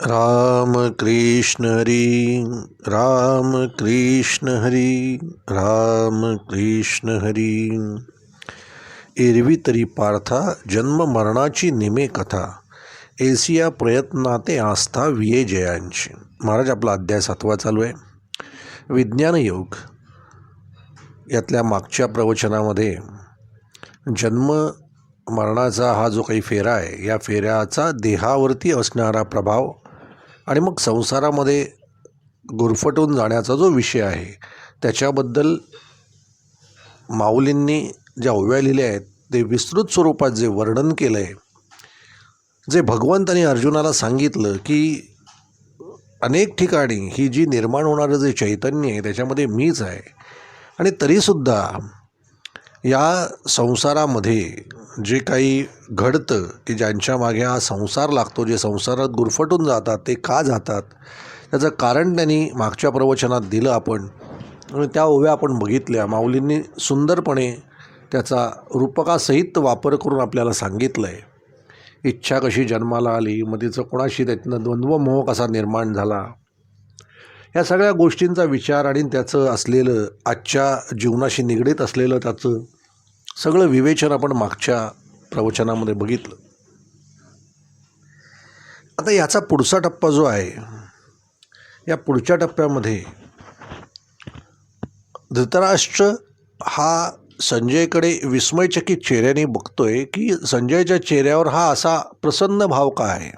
राम कृष्ण हरी राम कृष्ण हरी राम कृष्ण हरी. एरवी तरी पार्था जन्म मरणाची निमे कथा. एसिया प्रयत्नाते आस्था विये जयांची. महाराज आपला अध्याय सातवा चालू आहे. विज्ञान योग. यातल्या मागच्या प्रवचनामध्ये जन्म मरणाचा हा जो काही फेरा आहे या फेऱ्याचा देहावरती असणारा प्रभाव आणि मग संसारामध्ये गुरफटून जाण्याचा जो विषय आहे त्याच्याबद्दल माऊलींनी ज्या ओव्या लिहिल्या आहेत ते विस्तृत स्वरूपात जे वर्णन केलं आहे जे भगवंतानी अर्जुनाला सांगितलं की अनेक ठिकाणी ही जी निर्माण होणारं जे चैतन्य आहे त्याच्यामध्ये मीच आहे. आणि तरीसुद्धा या संसारामध्ये जे काही घडतं की ज्यांच्या मागे हा संसार लागतो जे संसारात गुरफटून जातात ते का जातात त्याचं कारण त्यांनी मागच्या प्रवचनात दिलं आपण. आणि त्या ओव्या आपण बघितल्या. माऊलींनी सुंदरपणे त्याचा रूपकासहित वापर करून आपल्याला सांगितलं आहे इच्छा कशी जन्माला आली मग तिचं कोणाशी त्यातनं द्वंद्वमोह कसा निर्माण झाला या सगळ्या गोष्टींचा विचार आणि त्याचं असलेलं आजच्या जीवनाशी निगडीत असलेलं त्याचं सगळं विवेचन आपण मागच्या प्रवचनामध्ये बघितलं. आता याचा पुढचा टप्पा जो आहे या पुढच्या टप्प्यामध्ये धृतराष्ट्र हा संजयकडे विस्मयचकित चेहऱ्याने बघतोय की संजयच्या चेहऱ्यावर हा असा प्रसन्न भाव का आहे?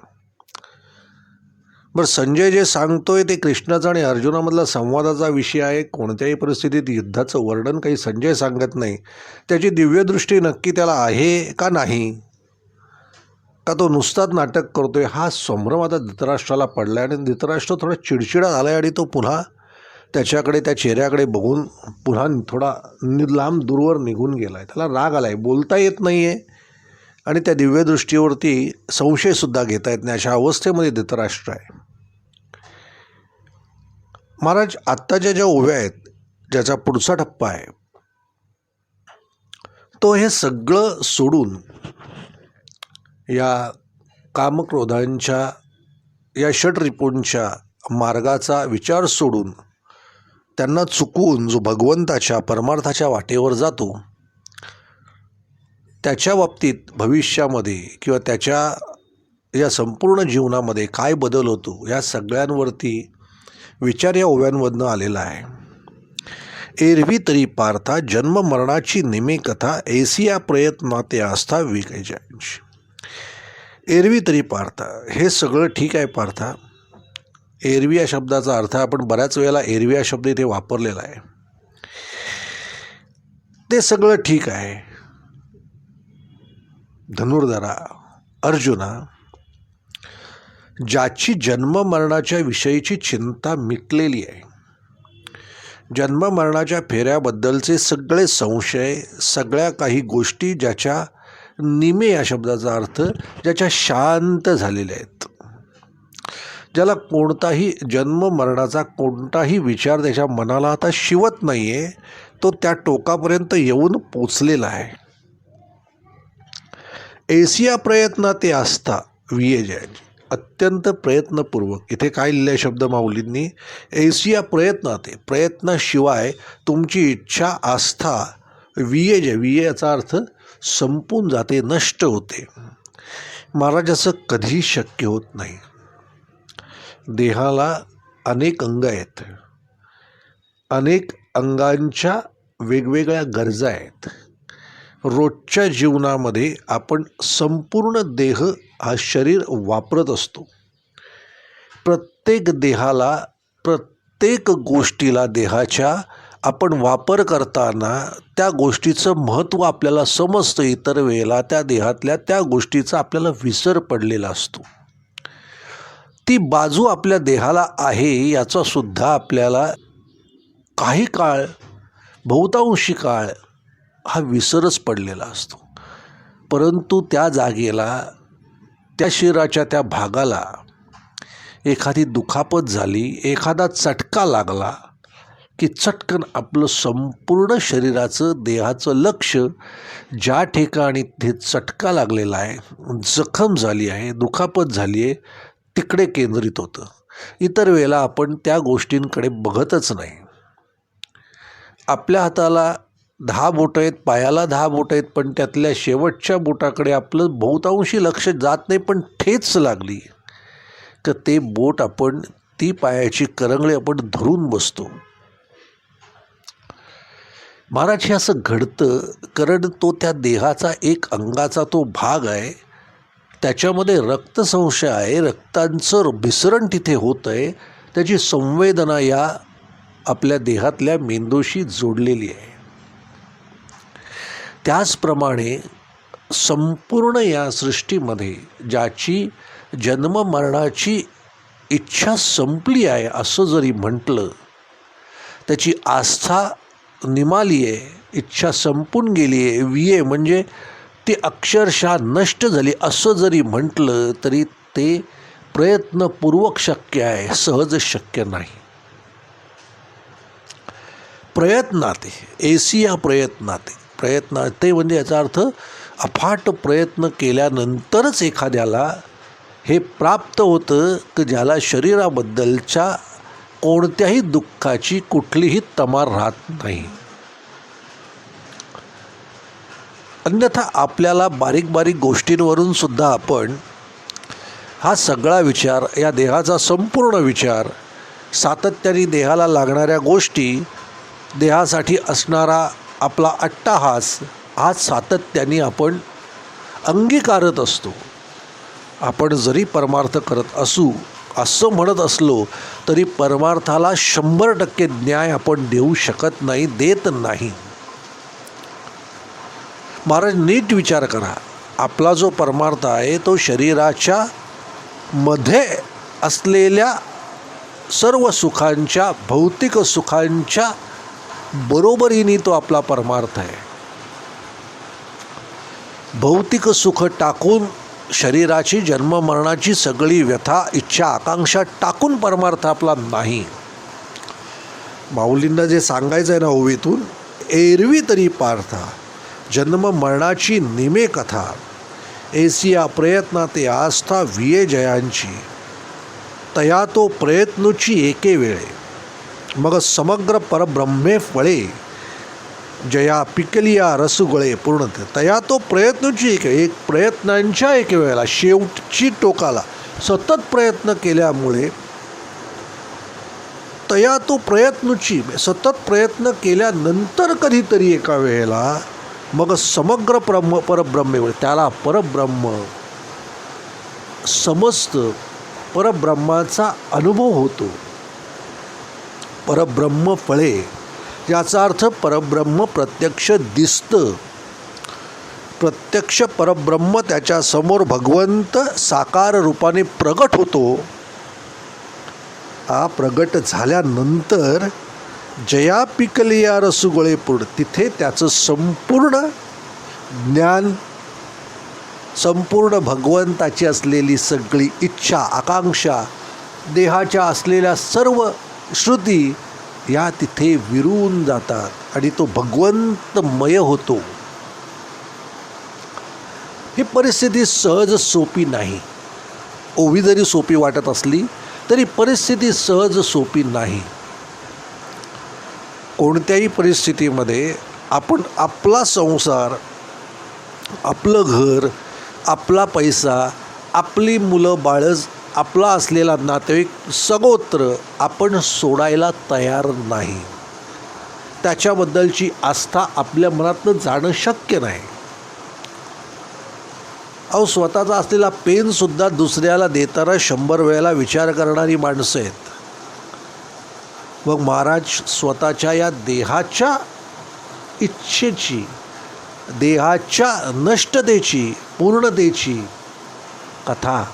बरं संजय जे सांगतोय ते कृष्णाचा आणि अर्जुनामधला संवादाचा विषय आहे. कोणत्याही परिस्थितीत युद्धाचं वर्णन काही संजय सांगत नाही. त्याची दिव्यदृष्टी नक्की त्याला आहे का नाही? का तो नुसताच नाटक करतोय? हा संभ्रम आता धृतराष्ट्राला पडला आहे आणि धृतराष्ट्र थोडा चिडचिडा झाला आहे आणि तो पुन्हा त्याच्याकडे त्या चेहऱ्याकडे बघून पुन्हा थोडा नि लांब दूरवर निघून गेला आहे त्याला राग आला आहे बोलता येत नाही आहे आणि त्या दिव्यदृष्टीवरती संशयसुद्धा घेता येत नाही. अशा अवस्थेमध्ये धृतराष्ट्र आहे. महाराज आत्ताच्या ज्या उभ्या आहेत ज्याचा पुढचा टप्पा आहे तो हे सगळं सोडून या कामक्रोधांच्या या षटरिपूंच्या मार्गाचा विचार सोडून त्यांना चुकवून जो भगवंताच्या परमार्थाच्या वाटेवर जातो त्याच्या बाबतीत भविष्यामध्ये किंवा त्याच्या या संपूर्ण जीवनामध्ये काय बदल होतो या सगळ्यांवरती विचार या ओव्यांमधनं आलेला आहे. एरवी तरी पार्था जन्म मरणाची निमे कथा एसिया प्रयत्नाते आस्था विकायची एरवी तरी पार्था हे सगळं ठीक आहे पार्था. एरवी या शब्दाचा अर्थ आपण बऱ्याच वेळेला एरवी हा शब्द इथे वापरलेला आहे. ते सगळं ठीक आहे. धनुर्धरा अर्जुना ज्याची जन्म मरणाच्या विषयीची चिंता मिटलेली आहे. जन्म मरणाच्या फेऱ्याबद्दलचे सगळे संशय सगळ्या काही गोष्टी ज्याच्या निमे या शब्दाचा अर्थ ज्याच्या शांत झालेल्या आहेत. ज्याला कोणताही जन्म मरणाचा कोणताही विचार त्याच्या मनाला आता शिवत नाही आहे तो त्या टोकापर्यंत येऊन पोचलेला आहे. एसिया प्रयत्न ते असता विये अत्यंत प्रयत्नपूर्वक. इथे काय लिहिले शब्द माऊलींनी? एसिया प्रयत्न ते प्रयत्नाशिवाय तुमची इच्छा आस्था वियेज विये याचा अर्थ संपून जाते नष्ट होते. महाराजाचं कधीही शक्य होत नाही. देहाला अनेक अंग आहेत. अनेक अंगांच्या वेगवेगळ्या गरजा आहेत. रोजच्या जीवनामध्ये आपण संपूर्ण देह हा शरीर वापरत असतो. प्रत्येक देहाला प्रत्येक गोष्टीला देहाच्या आपण वापर करताना त्या गोष्टीचं महत्त्व आपल्याला समजतं. इतर वेळेला त्या देहातल्या त्या गोष्टीचा आपल्याला विसर पडलेला असतो. ती बाजू आपल्या देहाला आहे याचासुद्धा आपल्याला काही काळ बहुतांशी काळ हा विसरच पडलेला असतो. परंतु त्या जागेला त्या शरीराच्या त्या भागाला एखादी दुखापत झाली एखादा चटका लागला की चटकन आपलं संपूर्ण शरीराचं देहाचं लक्ष ज्या ठिकाणी ते चटका लागलेला आहे जखम झाली आहे दुखापत झाली आहे तिकडे केंद्रित होतं. इतर वेळेला आपण त्या गोष्टींकडे बघतच नाही. आपल्या हाताला दहा बोटं आहेत पायाला दहा बोटं आहेत पण त्यातल्या शेवटच्या बोटाकडे आपलं बहुतांशी लक्ष जात नाही पण ठेच लागली. तर ते बोट आपण ती पायाची करंगळी आपण धरून बसतो. महाराज हे असं घडतं कारण तो त्या देहाचा एक अंगाचा तो भाग आहे. त्याच्यामध्ये रक्तसंशय आहे रक्तांचं भिसरण तिथे होतं आहे. त्याची संवेदना या आपल्या देहातल्या मेंदूशी जोडलेली आहे. त्याचप्रमाणे संपूर्ण या सृष्टीमध्ये ज्याची जन्ममरणाची इच्छा संपली आहे असं जरी म्हटलं त्याची आस्था निमाली आहे इच्छा संपून गेली आहे विये म्हणजे ती अक्षरशः नष्ट झाली असं जरी म्हटलं तरी ते प्रयत्नपूर्वक शक्य आहे सहज शक्य नाही. प्रयत्नाते एसिया प्रयत्नाते प्रयत्न ते म्हणजे याचा अर्थ अफाट प्रयत्न केल्यानंतरच एखाद्याला हे प्राप्त होतं की ज्याला शरीराबद्दलच्या कोणत्याही दुःखाची कुठलीही तमार राहत नाही. अन्यथा आपल्याला बारीक बारीक गोष्टींवरून सुद्धा आपण हा सगळा विचार या देहाचा संपूर्ण विचार सातत्याने देहाला लागणाऱ्या गोष्टी देहासाठी असणारा आपला अट्टाहास हा सातत्याने आपण अंगीकारत असतो. आपण जरी परमार्थ करत असू असं म्हणत असलो तरी परमार्थाला शंभर टक्के न्याय आपण देऊ शकत नाही देत नाही. महाराज नीट विचार करा. आपला जो परमार्थ आहे तो शरीराच्या मध्ये असलेल्या सर्व सुखांच्या भौतिक सुखांच्या बरोबरीने तो आपला परमार्थ आहे. भौतिक सुख टाकून शरीराची जन्ममरणाची सगळी व्यथा इच्छा आकांक्षा टाकून परमार्थ आपला नाही. माऊलींना जे सांगायचं आहे ना ओवीतून एरवी तरी पार्था जन्म मरणाची निमे कथा एसिया प्रयत्ना ते आस्था विये जयांची तया तो प्रयत्नची एके वेळे. मग समग्र परब्रह्मे फळे जया पिकलिया रसगुळे पूर्ण तया तो प्रयत्नची एक एक प्रयत्नांच्या एक वेळेला शेवटची टोकाला सतत प्रयत्न केल्यामुळे तया तो प्रयत्नची सतत प्रयत्न केल्यानंतर कधीतरी एका वेळेला मग समग्र ब्रह्म परब्रह्मे म्हणजे त्याला परब्रह्म समस्त परब्रह्माचा अनुभव होतो. परब्रह्म फळे. याचा अर्थ परब्रह्म प्रत्यक्ष दिसतं. प्रत्यक्ष परब्रह्म त्याच्यासमोर भगवंत साकार रूपाने प्रगट होतो. हा प्रगट झाल्यानंतर जया पिकलिया रसुगळे तिथे त्याचं संपूर्ण ज्ञान संपूर्ण भगवंताची असलेली सगळी इच्छा आकांक्षा देहाच्या असलेल्या सर्व श्रुती या तिथे विरून जातात आणि तो भगवंतमय होतो. ही परिस्थिती सहज सोपी नाही. ओवी जरी सोपी वाटत असली तरी परिस्थिती सहज सोपी नाही. कोणत्याही परिस्थितीमध्ये आपण आपला संसार आपलं घर आपला पैसा आपली मुलं बाळच आपला असलेला नातेवाईक सगोत्र आपण सोडायला तयार नाही. त्याच्याबद्दलची आस्था आपल्या मनातनं जाणं शक्य नाही. अहो स्वतःचा असलेला पेनसुद्धा दुसऱ्याला देताना शंभर वेळेला विचार करणारी माणसं आहेत. मग महाराज स्वतःच्या या देहाच्या इच्छेची देहाच्या नष्टतेची पूर्णतेची कथा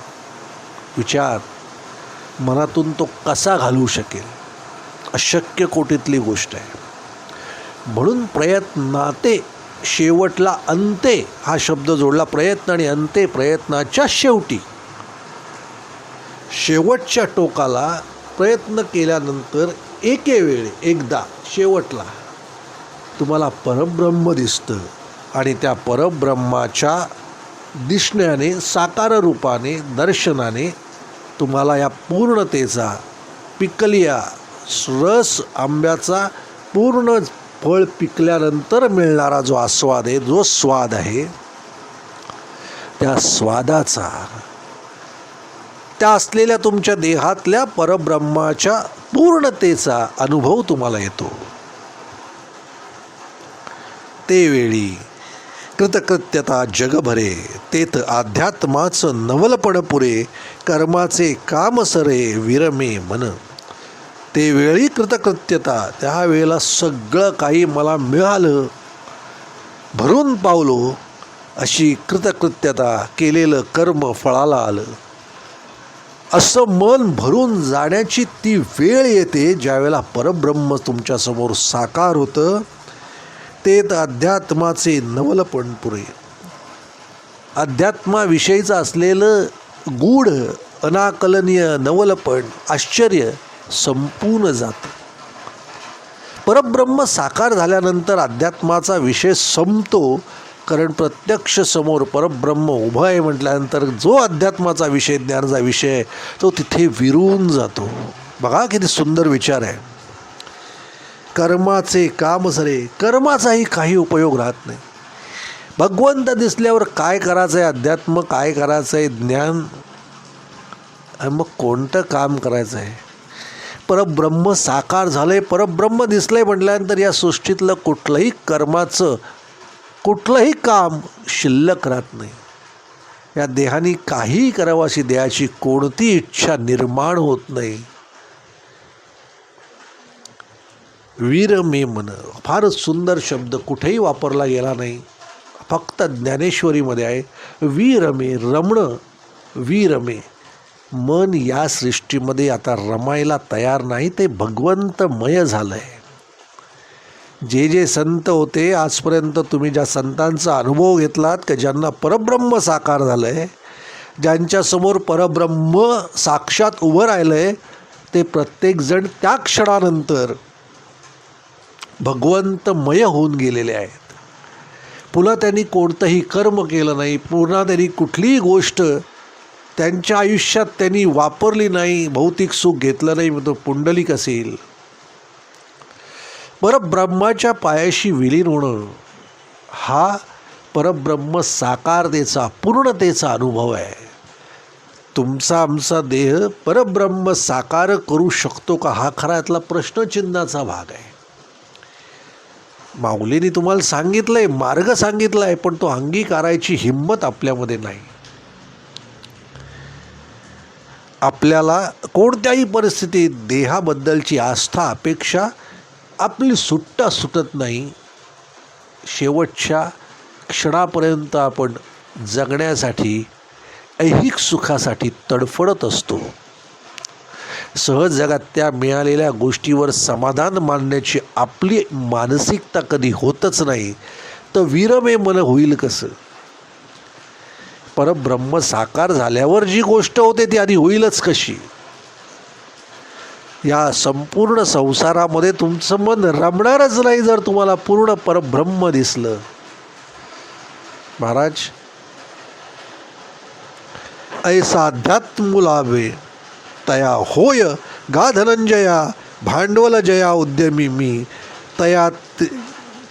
विचार मनातून तो कसा घालवू शकेल? अशक्य कोटीतली गोष्ट आहे. म्हणून प्रयत्नाते शेवटला अंते हा शब्द जोडला. प्रयत्न आणि अंते प्रयत्नाच्या शेवटी. शेवटच्या टोकाला प्रयत्न केल्यानंतर एके वेळे एकदा शेवटला तुम्हाला परब्रह्म दिसतं आणि त्या परब्रह्माच्या दिसण्याने साकार रूपाने दर्शनाने तुम्हाला या पूर्णतेचा पिकलिया रस आंब्याचा पूर्ण फळ पिकल्यानंतर मिळणारा जो आस्वाद आहे जो स्वाद आहे त्या स्वादाचा त्या असलेल्या तुमच्या देहातल्या परब्रह्माच्या पूर्णतेचा अनुभव तुम्हाला येतो. ते वेळी कृतकृत्यता जगभरे तेथ अध्यात्माचं नवलपण पुरे कर्माचे काम सरे विरमे मन. ते वेळी कृतकृत्यता त्यावेळेला सगळं काही मला मिळालं. भरून पावलो अशी कृतकृत्यता केलेलं कर्म फळाला आलं. असं मन भरून जाण्याची ती वेळ येते ज्यावेळेला परब्रह्म तुमच्यासमोर साकार होतं ते तर अध्यात्माचे नवलपण पुरे. अध्यात्माविषयीचं असलेलं गूढ अनाकलनीय नवलपण आश्चर्य संपून जातं. परब्रह्म साकार झाल्यानंतर अध्यात्माचा विषय संपतो कारण प्रत्यक्ष समोर परब्रह्म उभं आहे म्हटल्यानंतर जो अध्यात्माचा विषय ज्ञानाचा विषय आहे, तो तिथे विरून जातो. बघा किती सुंदर विचार आहे. कर्माचे काम सरे. कर्माचाही काही उपयोग राहत नाही. भगवंत दिसल्यावर काय करायचं आहे अध्यात्म काय करायचं आहे ज्ञान. आणि मग कोणतं काम करायचं आहे परब्रह्म साकार झालं आहे परब्रह्म दिसलं आहे म्हटल्यानंतर या सृष्टीतलं कुठलंही कर्माचं कुठलंही काम शिल्लक राहत नाही. या देहाने काहीही करावं अशी देहाची कोणती इच्छा निर्माण होत नाही. वीर मे मन फारच सुंदर शब्द कुठेही वापरला गेला नाही. फक्त ज्ञानेश्वरीमध्ये आहे. वीरमे रमणं वीरमे. मन या सृष्टीमध्ये आता रमायला तयार नाही ते भगवंतमय झालं आहे जे जे संत होते आजपर्यंत तुम्ही ज्या संतांचा अनुभव घेतलात का ज्यांना परब्रह्म साकार झालं आहे ज्यांच्यासमोर परब्रह्म साक्षात उभं राहिलं आहे ते प्रत्येकजण त्या क्षणानंतर भगवंतमय होऊन गेलेले आहेत. पुन्हा त्यांनी कोणतंही कर्म केलं नाही पुन्हा त्यांनी कुठलीही गोष्ट त्यांच्या आयुष्यात त्यांनी वापरली नाही भौतिक सुख घेतलं नाही मग तो पुंडलिक असेल. परब्रह्माच्या पायाशी विलीन होणं हा परब्रह्म साकारतेचा पूर्णतेचा अनुभव आहे. तुमचा आमचा देह परब्रह्म साकार करू शकतो का हा खरा यातला प्रश्नचिन्हाचा भाग आहे. माऊलीने तुम्हाला सांगितलं आहे मार्ग सांगितला आहे पण तो अंगीकारायची हिंमत आपल्यामध्ये नाही. आपल्याला कोणत्याही परिस्थितीत देहाबद्दलची आस्था अपेक्षा आपली सुट्टा सुटत नाही. शेवटच्या क्षणापर्यंत आपण जगण्यासाठी ऐहिक सुखासाठी तडफडत असतो. सहज जगात त्या मिळालेल्या गोष्टीवर समाधान मानण्याची आपली मानसिकता कधी होतच नाही तर वीरमे मन होईल कसं? परब्रह्म साकार झाल्यावर जी गोष्ट होते ती आधी होईलच कशी? या संपूर्ण संसारामध्ये तुमचं मन रमणारच नाही जर तुम्हाला पूर्ण परब्रह्म दिसलं. महाराज ऐसा अध्यात्म लाभे तया होय गा धनंजया भांडवल जया उद्यमी मी. तया ते-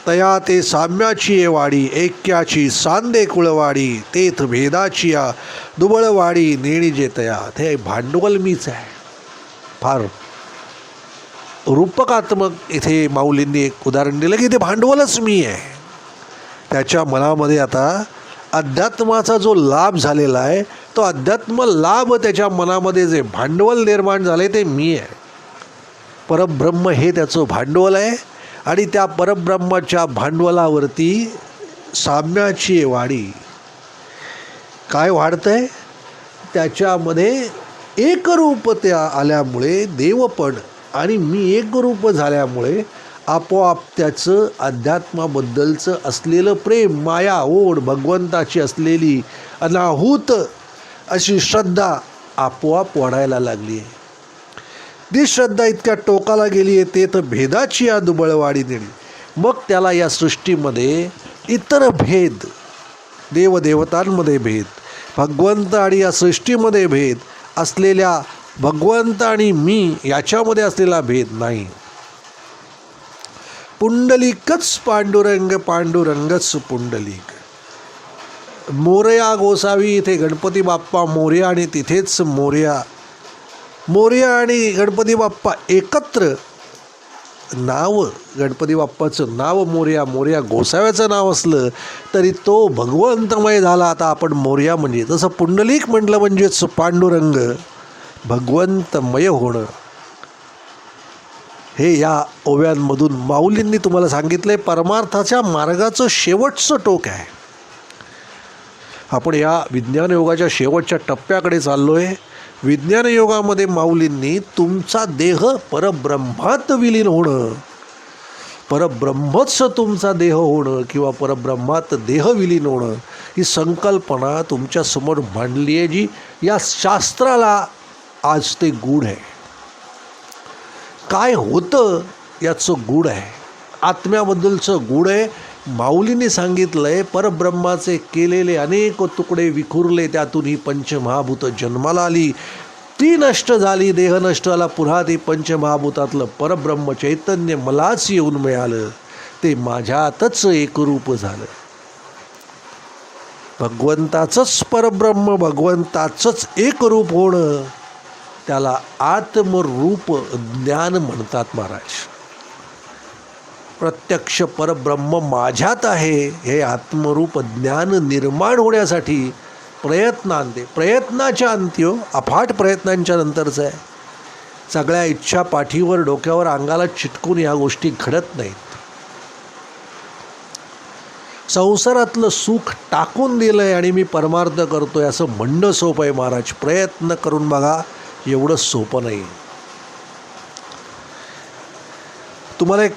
तया ते साम्याची ये वाडी ऐक्याची सांदे कुळवाडी तेथ भेदाची या दुबळवाडी नेणी जे तया. ते भांडवल मीच आहे. फार रूपकात्मक इथे माऊलींनी एक उदाहरण दिलं की ते भांडवलच मी आहे. त्याच्या मनामध्ये आता अध्यात्माचा जो लाभ झालेला आहे तो अध्यात्म लाभ त्याच्या मनामध्ये जे भांडवल निर्माण झाले ते मी आहे. परब्रह्म हे त्याचं भांडवल आहे आणि त्या परब्रह्माच्या भांडवलावरती साम्याची वाढी काय वाढतंय? त्याच्यामध्ये एकरूपत्या आल्यामुळे देवपण आणि मी एकरूप झाल्यामुळे आपोआप त्याचं अध्यात्माबद्दलचं असलेलं प्रेम माया ओढ भगवंताची असलेली अनाहूत अशी श्रद्धा आपोआप वाढायला लागली आहे. ती श्रद्धा इतक्या टोकाला गेली आहे ते तर भेदाची या दुबळवाडी देणे मग त्याला या सृष्टीमध्ये इतर भेद देवदेवतांमध्ये भेद भगवंत आणि या सृष्टीमध्ये भेद असलेल्या भगवंत आणि मी याच्यामध्ये असलेला भेद नाही. पुंडलिकच पांडुरंग पांडुरंगच पुंडलिक मोरया गोसावी इथे गणपती बाप्पा मोर्या आणि तिथेच मोर्या. मोर्या आणि गणपती बाप्पा एकत्र. नाव गणपती बाप्पाचं नाव मोर्या मोर्या गोसाव्याचं नाव असलं तरी तो भगवंतमय झाला. आता आपण मोर्या म्हणजे तसं पुंडलिक म्हटलं म्हणजेच पांडुरंग. भगवंतमय होणं. हे या ओव्यांमधून माऊलींनी तुम्हाला सांगितलं आहे परमार्थाच्या मार्गाचं शेवटचं टोक आहे. आपण या विज्ञान योगाच्या शेवटच्या टप्प्याकडे चाललो आहे विज्ञान योगामध्ये माऊलींनी तुमचा देह परब्रह्मात विलीन होणं परब्रह्मच तुमचा देह होणं किंवा परब्रह्मात देह विलीन होणं ही संकल्पना तुमच्यासमोर मांडली आहे जी या शास्त्राला आज ते गूढ आहे. काय होतं याचं गूढ आहे. आत्म्याबद्दलचं गूढ आहे. माऊलीने सांगितलं आहे परब्रह्माचे केलेले अनेक तुकडे विखुरले त्यातून ही पंचमहाभूत जन्माला आली. ती नष्ट झाली देह नष्ट झाला पुन्हा ते पंचमहाभूतातलं परब्रह्म चैतन्य मलाच येऊन मिळालं. ते माझ्यातच एकरूप झालं. भगवंताचंच परब्रह्म भगवंताचंच एकरूप होणं त्याला आत्मरूप ज्ञान म्हणतात महाराज. प्रत्यक्ष परब्रह्म माझ्यात आहे हे आत्मरूप ज्ञान निर्माण होण्यासाठी प्रयत्नांते प्रयत्नाच्या अंती अफाट प्रयत्नांच्या नंतरचं आहे. सगळ्या इच्छा पाठीवर डोक्यावर अंगाला चिटकून या गोष्टी घडत नाहीत. संसारातलं सुख टाकून दिलं आहे आणि मी परमार्थ करतोय असं म्हणणं सोपं आहे महाराज. प्रयत्न करून बघा. एवढं सोपं नाही. तुम्हाला एक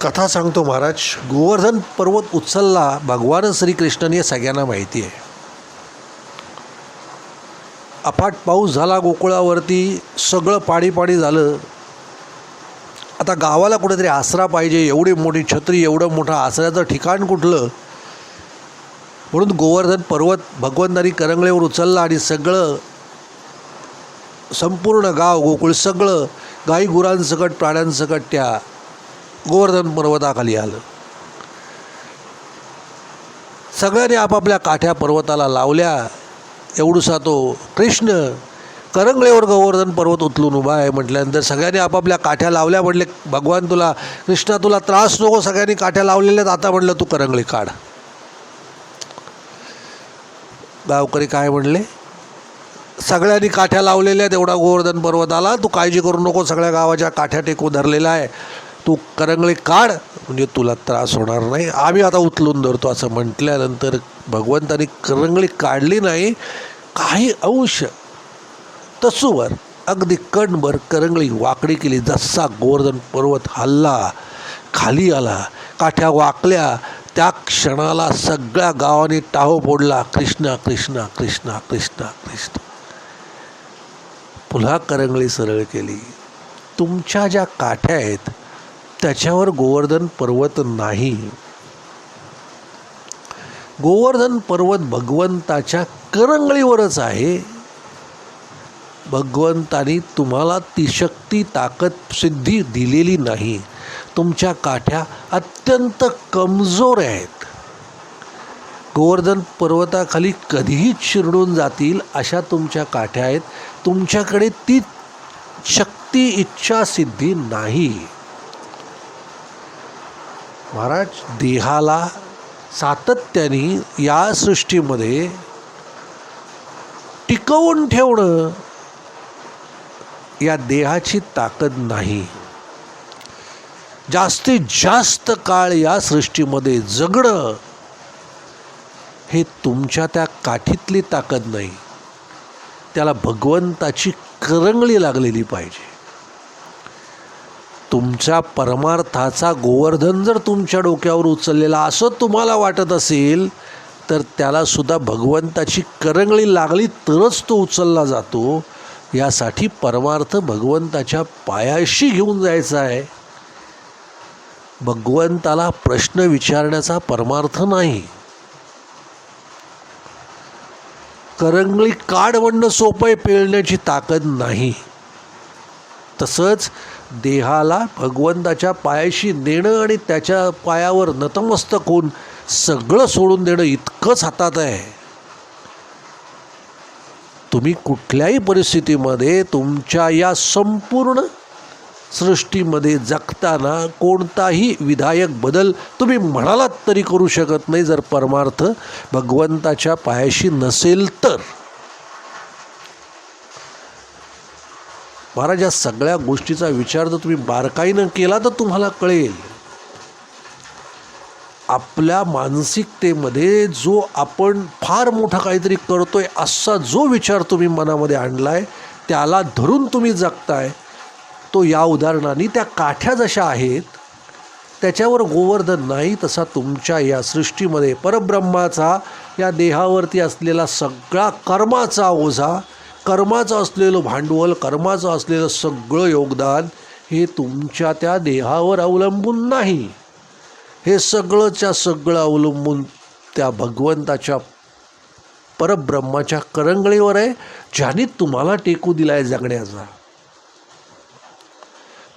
कथा सांगतो महाराज. गोवर्धन पर्वत उचलला भगवान श्रीकृष्णाने हे सगळ्यांना माहिती आहे. अफाट पाऊस झाला गोकुळावरती सगळं पाणी पाणी झालं. आता गावाला कुठेतरी आसरा पाहिजे एवढी मोठी छत्री एवढं मोठं आसऱ्याचं ठिकाण कुठलं? म्हणून गोवर्धन पर्वत भगवंतानी करंगळेवर उचलला आणि सगळं संपूर्ण गाव गोकुळ सगळं गाई गुरांसकट प्राण्यांसकट त्या गोवर्धन पर्वताखाली आलं. सगळ्यांनी आपापल्या काठ्या पर्वताला लावल्या. एवढूसा तो कृष्ण करंगळेवर गोवर्धन पर्वत उचलून उभा आहे म्हटल्यानंतर सगळ्यांनी आपापल्या काठ्या लावल्या म्हटले भगवान तुला कृष्णा तुला त्रास नको सगळ्यांनी काठ्या लावलेल्या आहेत आता म्हटलं तू करंगळी काढ. गावकरी काय म्हणले सगळ्यांनी काठ्या लावलेल्या आहेत. एवढा गोवर्धन पर्वत आला. तू काळजी करू नको. सगळ्या गावाच्या काठ्या टेकू धरलेला आहे. तू करंगळी काढ. म्हणजे तुला त्रास होणार नाही. आम्ही आता उचलून धरतो असं म्हटल्यानंतर भगवंतानी करंगळी काढली नाही. काही अंश तसूवर अगदी कणभर करंगळी वाकडी केली. जसा गोवर्धन पर्वत हल्ला खाली आला काठ्या वाकल्या त्या क्षणाला सगळ्या गावाने टाहो फोडला. कृष्णा कृष्णा कृष्णा कृष्णा कृष्ण. पुन्हा करंगळी सरळ केली. तुमच्या ज्या काठ्या आहेत त्याच्यावर गोवर्धन पर्वत नाही. गोवर्धन पर्वत भगवंताच्या करंगळीवरच आहे. भगवंतानी तुम्हाला ती शक्ती ताकद सिद्धी दिलेली नाही. तुमच्या काठ्या अत्यंत कमजोर आहेत. गोवर्धन पर्वताखाली कधीही चिरडून जातील अशा तुमच्या काठ्या आहेत तुमच्याकडे ती शक्ती इच्छा सिद्धी नाही. महाराज देहाला सातत्याने या सृष्टीमध्ये टिकवून ठेवणं या देहाची ताकद नाही. जास्तीत जास्त काळ या सृष्टीमध्ये जगणं हे तुमच्या त्या काठीतली ताकद नाही. त्याला भगवंताची करंगळी लागलेली पाहिजे. तुमच्या परमार्थाचा गोवर्धन जर तुमच्या डोक्यावर उचललेला असं तुम्हाला वाटत असेल तर त्यालासुद्धा भगवंताची करंगळी लागली तरच तो उचलला जातो. यासाठी परमार्थ भगवंताच्या पायाशी घेऊन जायचा आहे. भगवंताला प्रश्न विचारण्याचा परमार्थ नाही. करंगळी काड सोपं आहे पेळण्याची ताकद नाही. तसंच देहाला भगवंताच्या पायाशी नेणं आणि त्याच्या पायावर नतमस्तक होऊन सगळं सोडून देणं इतकंच हातात आहे. तुम्ही कुठल्याही परिस्थितीमध्ये तुमच्या या संपूर्ण सृष्टीमध्ये जगताना कोणताही विधायक बदल तुम्ही म्हणालात तरी करू शकत नाही जर परमार्थ भगवंताच्या पायाशी नसेल तर. महाराज या सगळ्या गोष्टीचा विचार जर तुम्ही बारकाईनं केला तर तुम्हाला कळेल. आपल्या मानसिकतेमध्ये जो आपण फार मोठा काहीतरी करतोय असा जो विचार तुम्ही मनामध्ये आणलाय त्याला धरून तुम्ही जगताय. तो या उदाहरणाने त्या काठ्या जशा आहेत त्याच्यावर गोवर्धन नाही तसा तुमच्या या सृष्टीमध्ये परब्रह्माचा या देहावरती असलेला सगळा कर्माचा ओझा कर्माचं असलेलं भांडवल कर्माचं असलेलं सगळं योगदान हे तुमच्या त्या देहावर अवलंबून नाही. हे सगळंच्या सगळं अवलंबून त्या भगवंताच्या परब्रह्माच्या करंगळीवर आहे ज्याने तुम्हाला टेकू दिला आहे जगण्याचा.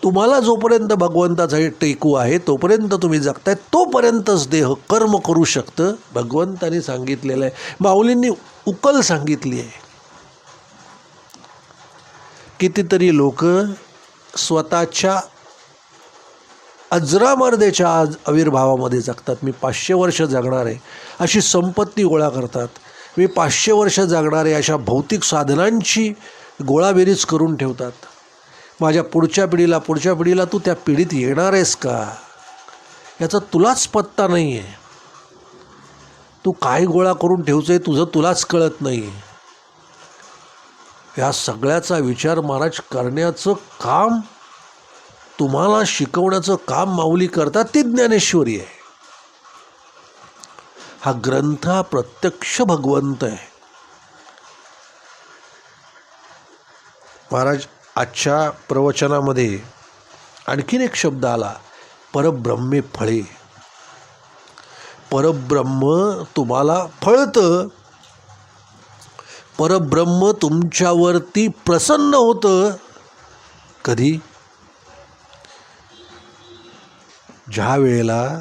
तुम्हाला जोपर्यंत भगवंताचा हे टेकू आहे तोपर्यंत तुम्ही जगताय तोपर्यंतच देह कर्म करू शकतं. भगवंताने सांगितलेलं आहे. माऊलींनी उकल सांगितली आहे. कितीतरी लोक स्वतःच्या अजरामर्देच्या आज आविर्भावामध्ये जगतात. मी पाचशे वर्ष जगणार आहे. अशी संपत्ती गोळा करतात. मी पाचशे वर्ष जगणार आहे अशा भौतिक साधनांची गोळाबेरीज करून ठेवतात. माझ्या पुढच्या पिढीला पुढच्या पिढीला तू त्या पिढीत येणार आहेस का? याचा तुलाच पत्ता नाही आहे तू काय गोळा करून ठेवचं आहे तुझं तुलाच कळत नाही या सगळ्याचा विचार महाराज करण्याचं काम तुम्हाला शिकवण्याचं काम माऊली करतात ती ज्ञानेश्वरी आहे. हा ग्रंथ हा प्रत्यक्ष भगवंत आहे. महाराज आजच्या प्रवचनामध्ये आणखीन एक शब्द आला परब्रह्मे फळे. परब्रह्म तुम्हाला फळतं. परब्रह्म तुमच्यावरती प्रसन्न होतं. कधी? ज्या वेळेला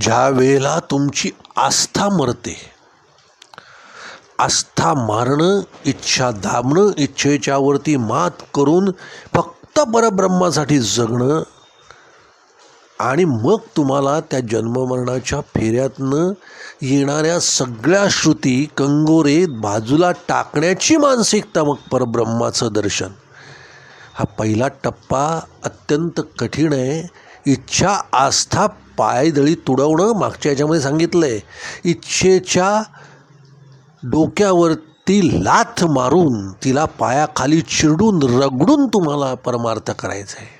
ज्या वेळेला तुमची आस्था मरते. आस्था मारणं इच्छा दाबणं इच्छेच्यावरती मात करून फक्त परब्रह्मासाठी जगणं आणि मग तुम्हाला त्या जन्ममरणाच्या फेऱ्यातनं येणाऱ्या सगळ्या श्रुती कंगोरे बाजूला टाकण्याची मानसिकता मग परब्रह्माचं दर्शन. हा पहिला टप्पा अत्यंत कठीण आहे. इच्छा आस्था पायदळी तुडवणं मागच्या याच्यामध्ये सांगितलं आहे इच्छेच्या डोक्यावरती लाथ मारून तिला पायाखाली चिरडून रगडून तुम्हाला परमार्थ करायचं आहे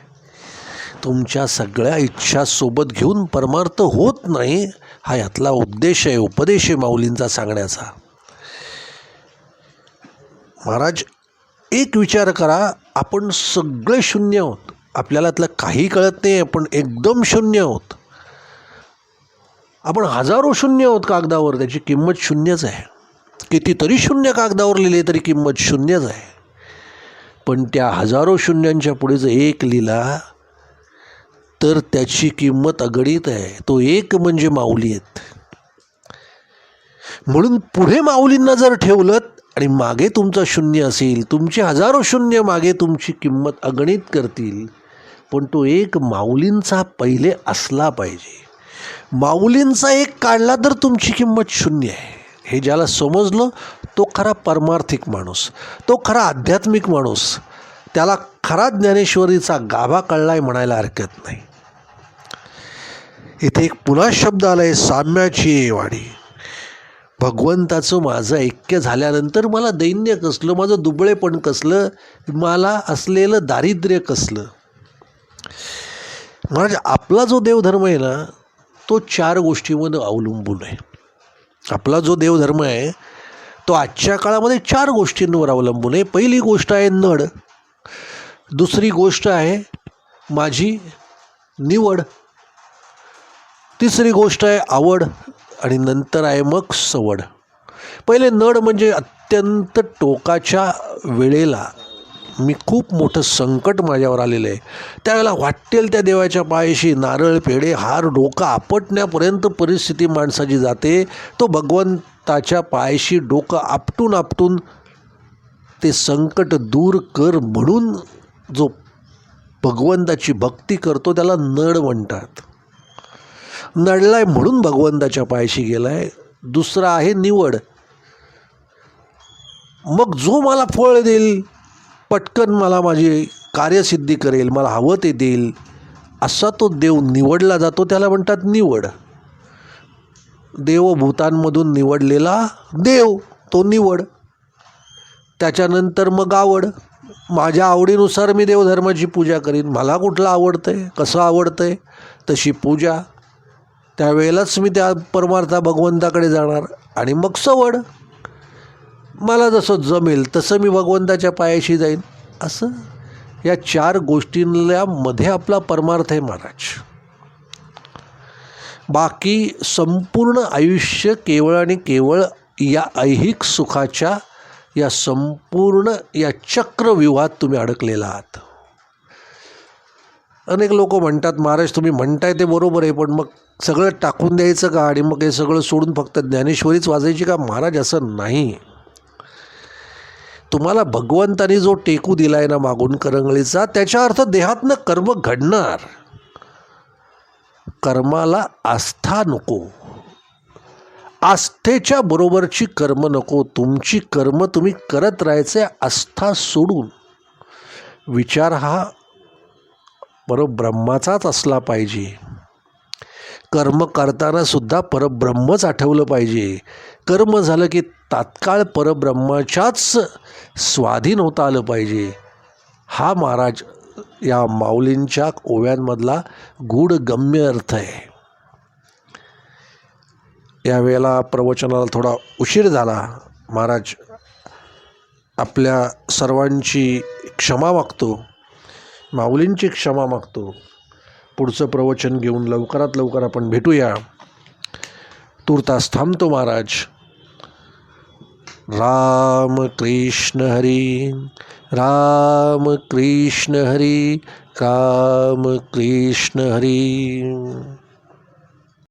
तुमच्या सगळ्या इच्छा सोबत घेऊन परमार्थ होत नाही हा यातला उद्देश आहे उपदेश आहे माऊलींचा सांगण्याचा. महाराज एक विचार करा आपण सगळे शून्य आहोत. आपल्याला त्यातलं काही कळत नाही आपण एकदम शून्य आहोत. आपण हजारो शून्य आहोत कागदावर त्याची किंमत शून्यच आहे. कितीतरी शून्य कागदावर लिहिले तरी किंमत शून्यच आहे. पण त्या हजारो शून्यांच्या पुढे जर एक लिहिला तर त्याची किंमत अगणित आहे. तो एक म्हणजे माऊली आहेत. म्हणून पुढे माऊलींना जर ठेवलं आणि मागे तुमचा शून्य असेल तुमचे हजारो शून्य मागे तुमची किंमत अगणित करतील पण तो एक माऊलींचा पहिले असला पाहिजे. माऊलींचा एक काढला तर तुमची किंमत शून्य आहे. हे ज्याला समजलं तो खरा परमार्थिक माणूस तो खरा आध्यात्मिक माणूस त्याला खरा ज्ञानेश्वरीचा गाभा कळलाय म्हणायला हरकत नाही. इथे एक पुन्हा शब्द आला आहे साम्याची वाडी भगवंताचं माझं ऐक्य झाल्यानंतर मला दैन्य कसलं माझं दुबळेपण कसलं मला असलेलं दारिद्र्य कसलं? महाराज आपला जो देवधर्म आहे ना तो चार गोष्टीमध्ये अवलंबून आहे. आपला जो देवधर्म आहे तो आजच्या काळामध्ये चार गोष्टींवर अवलंबून आहे. पहिली गोष्ट आहे नड. दुसरी गोष्ट आहे माझी निवड. तिसरी गोष्ट आहे आवड. आणि नंतर आहे मग सवड. पहिले नड म्हणजे अत्यंत टोकाच्या वेळेला मी खूप मोठं संकट माझ्यावर आलेलं आहे. त्यावेळेला वाटेल त्या देवाच्या पायाशी नारळ पेढे हार डोकं आपटण्यापर्यंत परिस्थिती माणसाची जाते. तो भगवंताच्या पायाशी डोकं आपटून आपटून ते संकट दूर कर म्हणून जो भगवंताची भक्ती करतो त्याला नड म्हणतात. नडलाय म्हणून भगवंताच्या पायाशी गेलाय. दुसरा आहे निवड. मग जो मला फळ देईल पटकन मला माझी कार्यसिद्धी करेल मला हवं ते देईल. असा तो देव निवडला जातो त्याला म्हणतात निवड. देवभूतांमधून निवडलेला देव तो निवड. त्याच्यानंतर मग आवड. माझ्या आवडीनुसार मी देवधर्माची पूजा करीन. मला कुठलं आवडतं आहे कसं आवडतं आहे तशी पूजा. त्यावेळेलाच मी त्या परमार्था भगवंताकडे जाणार आणि मग सवड. मला जसं जमेल तसं मी भगवंताच्या पायाशी जाईन. असं? या चार गोष्टींल्या मध्ये आपला परमार्थ आहे महाराज. बाकी संपूर्ण आयुष्य केवळ आणि केवळ या ऐहिक सुखाच्या या संपूर्ण या चक्रव्यूहात तुम्ही अडकलेला आहात. अनेक लोक म्हणतात महाराज तुम्ही म्हणताय ते बरोबर आहे पण मग सगळं टाकून द्यायचं का? आणि मग हे सगळं सोडून फक्त ज्ञानेश्वरीच वाजायची का? महाराज असं नाही. तुम्हाला भगवंतानी जो टेकू दिलाय ना मागून करंगळीचा त्याच्या अर्थ देहातनं कर्म घडणार. कर्माला आस्था नको. आस्थेच्या बरोबरची कर्म नको. तुमची कर्म तुम्ही करत राहायचे आस्था सोडून. विचार हा परब्रह्माचाच असला पाहिजे. कर्म करताना सुद्धा परब्रह्मच आठवलं पाहिजे. कर्म झालं की तात्काळ परब्रह्माच्याच स्वाधीन होता आलं पाहिजे. हा महाराज या माऊलींच्या ओव्यांमधला गूढ गम्य अर्थ आहे. यावेळेला प्रवचनाला थोडा उशीर झाला. महाराज आपल्या सर्वांची क्षमा मागतो. माऊलींची क्षमा मागतो. पुढचं प्रवचन घेऊन लवकरात लवकर आपण भेटूया. तुर्तास थांबतो महाराज. राम कृष्ण हरी राम कृष्ण हरी राम कृष्ण हरी.